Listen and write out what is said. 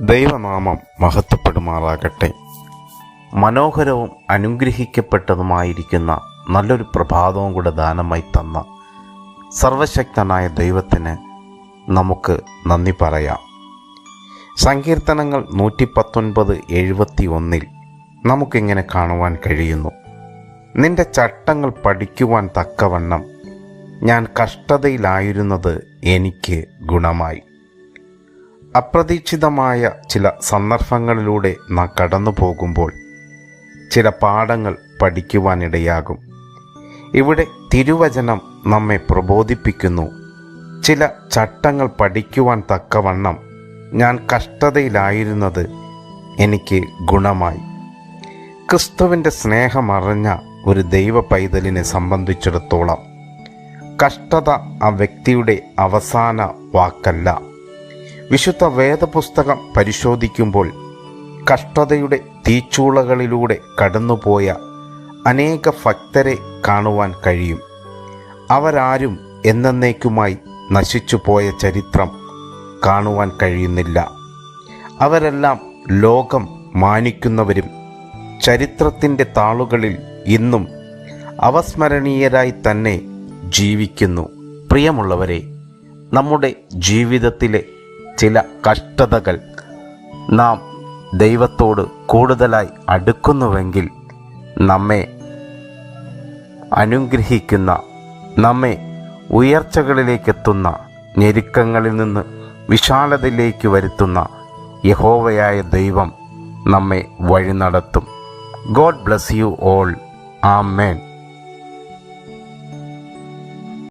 ദൈവനാമം മഹത്വപ്പെടുമാറാകട്ടെ. മനോഹരവും അനുഗ്രഹിക്കപ്പെട്ടതുമായിരിക്കുന്ന നല്ലൊരു പ്രഭാതവും കൂടെ ദാനമായി തന്ന സർവശക്തനായ ദൈവത്തിന് നമുക്ക് നന്ദി പറയാം. സങ്കീർത്തനങ്ങൾ നൂറ്റി പത്തൊൻപത് എഴുപത്തി ഒന്നിൽ നമുക്കിങ്ങനെ കാണുവാൻ കഴിയുന്നു. നിന്റെ ചട്ടങ്ങൾ പഠിക്കുവാൻ തക്കവണ്ണം ഞാൻ കഷ്ടതയിലായിരുന്നത് എനിക്ക് ഗുണമായി. അപ്രതീക്ഷിതമായ ചില സന്ദർഭങ്ങളിലൂടെ നാം കടന്നു പോകുമ്പോൾ ചില പാഠങ്ങൾ പഠിക്കുവാനിടയാകും. ഇവിടെ തിരുവചനം നമ്മെ പ്രബോധിപ്പിക്കുന്നു. ചില ചട്ടങ്ങൾ പഠിക്കുവാൻ തക്കവണ്ണം ഞാൻ കഷ്ടതയിലായിരുന്നത് എനിക്ക് ഗുണമായി. ക്രിസ്തുവിന്റെ സ്നേഹമറിഞ്ഞ ഒരു ദൈവ പൈതലിനെ സംബന്ധിച്ചിടത്തോളം കഷ്ടത ആ വ്യക്തിയുടെ അവസാന വാക്കല്ല. വിശുദ്ധ വേദപുസ്തകം പരിശോധിക്കുമ്പോൾ കഷ്ടതയുടെ തീച്ചൂളകളിലൂടെ കടന്നുപോയ അനേക ഭക്തരെ കാണുവാൻ കഴിയും. അവരാരും എന്നേക്കുമായി നശിച്ചുപോയ ചരിത്രം കാണുവാൻ കഴിയുന്നില്ല. അവരെല്ലാം ലോകം മാനിക്കുന്നവരും ചരിത്രത്തിന്റെ താളുകളിൽ ഇന്നും അവസ്മരണീയരായി തന്നെ ജീവിക്കുന്നു. പ്രിയമുള്ളവരെ നമ്മുടെ ജീവിതത്തിലെ ചില കഷ്ടതകൾ നാം ദൈവത്തോട് കൂടുതലായി അടുക്കുന്നുവെങ്കിൽ നമ്മെ അനുഗ്രഹിക്കുന്ന നമ്മെ ഉയർച്ചകളിലേക്കെത്തുന്ന ഞെരുക്കങ്ങളിൽ നിന്ന് വിശാലതയിലേക്ക് വരുത്തുന്ന യഹോവയായ ദൈവം നമ്മെ വഴി നടത്തും God bless you all. Amen.